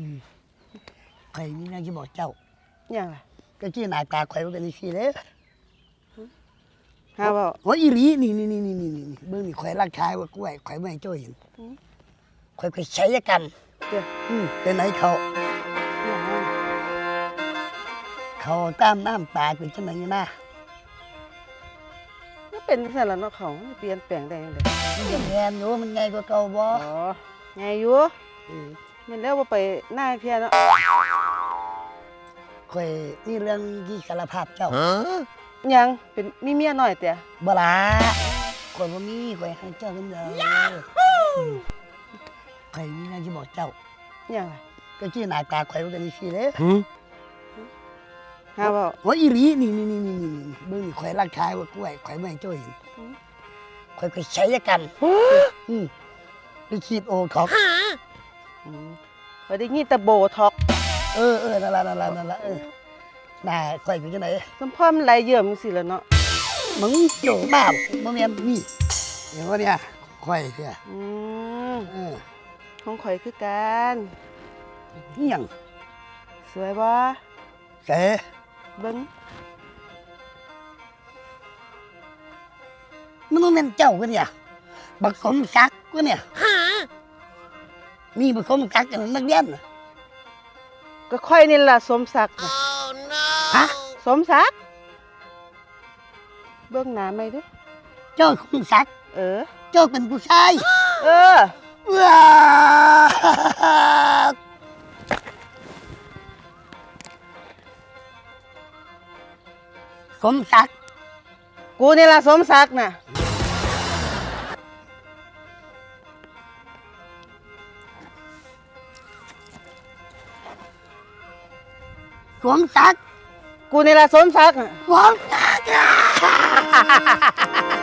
อืมข่อยมีเรื่องจะบอกเจ้าอย่างไรก็ชื่อหน้าตาข่อยมันเป็นจังซี่เด้อฮาเว่าโอ้ยอีหลีนี่นี่นี่นี่นี่นี่เบิ่งนี่ข่อยรักชายว่ากล้วยข่อยไม่ให้เจ้าเห็นข่อยไปใช้กันเดี๋ยวอืมเป็นไหนเขาอย่างนั้นเขาตามน้ำตาเป็นจังไดนะมันเป็นสันละเนาะเขาเปลี่ยนแปลงได้ยังไงมันยังแทนอยู่มันใหญ่กว่าเก่าบ่อ๋อไงอยู่ อืมแมันแล้วว่าไปหน้าเพียเนาะข่อยมีเรื่องที่สารภาพเจ้ายังเป็นมีเมียน้อยแต่บ่ล่ะข่อยบ่มีข่อยให้เจ้าคนเดียวอืมข่อยมีเรื่องจะบอกเจ้าอย่างไรก็ชื่อหน้าตาข่อยมันเป็นจังซี่เด้อฮาเว่าโอ้ยอีหลีนี่นี่นี่นี่นี่นี่เบิ่งนี่ข่อยรักชายว่ากล้วยข่อยไม่ให้เจ้าเห็นข่อยไปใช้กันอืมไปฉีดโอท็อก อืมพอได้ยินแต่โบท็อกซ์เออเออนั่นละนั่นละนั่นละเออหน้าข่อยเป็นจังไดสมพ่อมันไหลเยื่อมจังซี่แหล้วเนาะมึงโจบ้าบ่แม่นนี่เดี๋ยวเนี่ยข่อยเนี่ยอืมเออของข่อยคือกันอิหยังสวยบ่เสเบิ่งมันต้องเป็นเจ้าก็เนี่ยบักสมศักดิ์ก็เนี่ย มีบักสมศักดิ์อย่างนักเรียนน่ะก็ค่อยนี่ล่ะสมศักดิ์น่ะฮะสมศักดิ์เบิ่งหน้าไหมเด้อเจ้าสมศักดิ์เออ เจ้าเป็นผู้ชายเออ ว้าวสมศักดิ์กูนี่ล่ะสมศักดิ์น่ะ สมศักดิ์กูนี่ล่ะสมศักดิ์น่ะสมศักดิ์